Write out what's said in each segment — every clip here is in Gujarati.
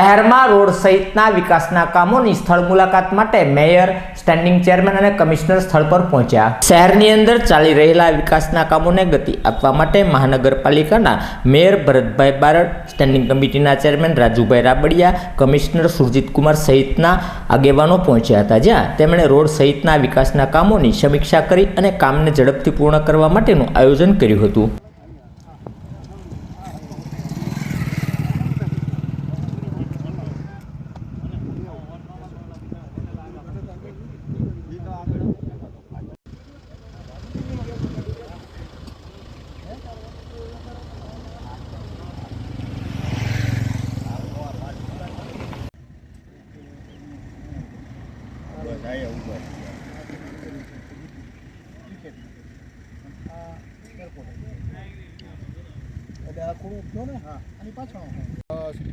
શહેરમાં રોડ સહિતના વિકાસના કામોની સ્થળ મુલાકાત માટે મેયર, સ્ટેન્ડિંગ ચેરમેન અને કમિશનર સ્થળ પર પહોંચ્યા. શહેરની અંદર ચાલી રહેલા વિકાસના કામોને ગતિ આપવા માટે મહાનગરપાલિકાના મેયર ભરતભાઈ બારડ, સ્ટેન્ડિંગ કમિટીના ચેરમેન રાજુભાઈ રાબડિયા, કમિશનર સુરજીત કુમાર સહિતના આગેવાનો પહોંચ્યા હતા. જ્યાં તેમણે રોડ સહિતના વિકાસના કામોની સમીક્ષા કરી અને કામને ઝડપથી પૂર્ણ કરવા માટેનું આયોજન કર્યું હતું.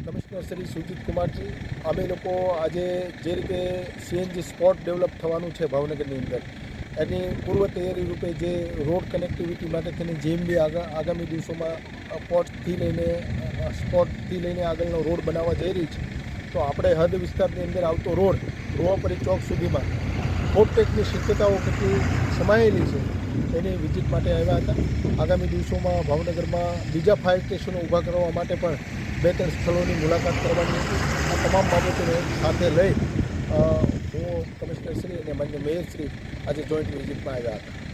કમિશનર શ્રી સુજીત કુમારજી અમે લોકો આજે જે રીતે સીએનજી સ્પોટ ડેવલપ થવાનું છે ભાવનગરની અંદર એની પૂર્વ તૈયારી રૂપે જે રોડ કનેક્ટિવિટી માટે થઈને જેએમબી આગામી દિવસોમાં પોર્ટથી લઈને સ્પોટથી લઈને આગળનો રોડ બનાવવા જઈ રહી છે તો આપણે હદ વિસ્તારની અંદર આવતો રોડ રોવાપરી ચોક સુધીમાં. ફોટટેકની શક્યતાઓ કેટલી સમાયેલી છે એની વિઝિટ માટે આવ્યા હતા. આગામી દિવસોમાં ભાવનગરમાં બીજા ફાયર સ્ટેશનો ઊભા કરવા માટે પણ બે ત્રણ સ્થળોની મુલાકાત કરવાની હતી. આ તમામ બાબતોને સાથે લઈ હું કમિશનર શ્રી અને માન્ય મેયર શ્રી આજે જોઈન્ટ વિઝિટમાં આવ્યા હતા.